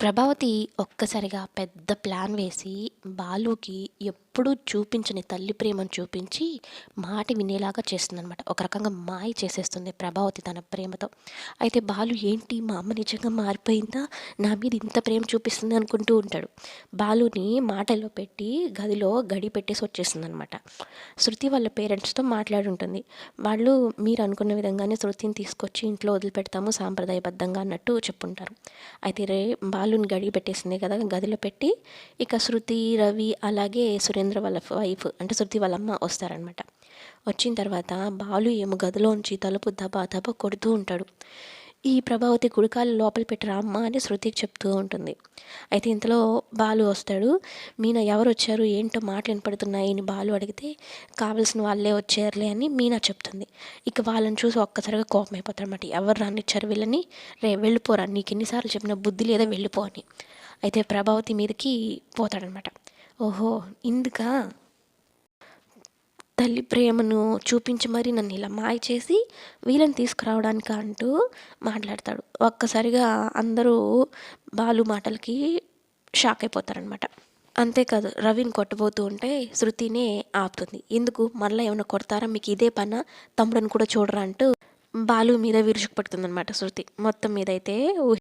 ప్రభావతి ఒక్కసారిగా పెద్ద ప్లాన్ వేసి బాలుకి ఎప్పుడూ చూపించని తల్లి ప్రేమను చూపించి మాట వినేలాగా చేస్తుందనమాట ఒక రకంగా మాయ చేసేస్తుంది ప్రభావతి తన ప్రేమతో. అయితే బాలు ఏంటి? మా అమ్మ నిజంగా మారిపోయిందా? నా మీద ఇంత ప్రేమ చూపిస్తుంది అనుకుంటూ ఉంటాడు. బాలుని మాటల్లో పెట్టి గదిలో గడి పెట్టేసి వచ్చేస్తుంది అనమాట శృతి వాళ్ళ పేరెంట్స్తో మాట్లాడుంటుంది వాళ్ళు మీరు అనుకున్న విధంగానే శృతిని తీసుకొచ్చి ఇంట్లో వదిలిపెడతాము సాంప్రదాయబద్ధంగా అన్నట్టు చెప్పుంటారు. అయితే రే బాలు బాలుని గడిగి పెట్టేసింది కదా గదిలో పెట్టి ఇక శృతి రవి అలాగే సురేంద్ర వాళ్ళ వైఫ్ అంటే శృతి వాళ్ళ అమ్మ వస్తారనమాట వచ్చిన తర్వాత బాలు ఏమో గదిలోంచి తలుపు దబా దబా కొడుతూ ఉంటాడు. ఈ ప్రభావతి గుడికాలు లోపల పెట్టరా అమ్మ అని శృతికి చెప్తూ ఉంటుంది. అయితే ఇంతలో బాలు వస్తాడు. మీనా ఎవరు వచ్చారు? ఏంటో మాటలు వినపడుతున్నాయి. అని బాలు అడిగితే కావలసిన వాళ్ళే వచ్చారులే అని మీనా చెప్తుంది. ఇక వాళ్ళని చూసి ఒక్కసారిగా కోపం అయిపోతారు అన్నమాట ఎవరు రానిచ్చారు వీళ్ళని? రే వెళ్ళిపోరా నీకు ఎన్నిసార్లు చెప్పిన బుద్ధి లేదా వెళ్ళిపో అని. అయితే ప్రభావతి మీదకి పోతాడనమాట ఓహో ఇందుకా? తల్లి ప్రేమను చూపించి మరి నన్ను ఇలా మాయ చేసి వీళ్ళని తీసుకురావడానికి అంటూ మాట్లాడతాడు. ఒక్కసారిగా అందరూ బాలు మాటలకి షాక్ అయిపోతారనమాట అంతేకాదు రవిని కొట్టబోతూ ఉంటే శృతినే ఆపుతుంది. ఎందుకు? మళ్ళీ ఏమైనా కొడతారా? మీకు ఇదే పన? తమ్ముడని కూడా చూడరా అంటూ బాలు మీద విరుచుకుపడుతుంది అనమాట శృతి. మొత్తం మీద అయితే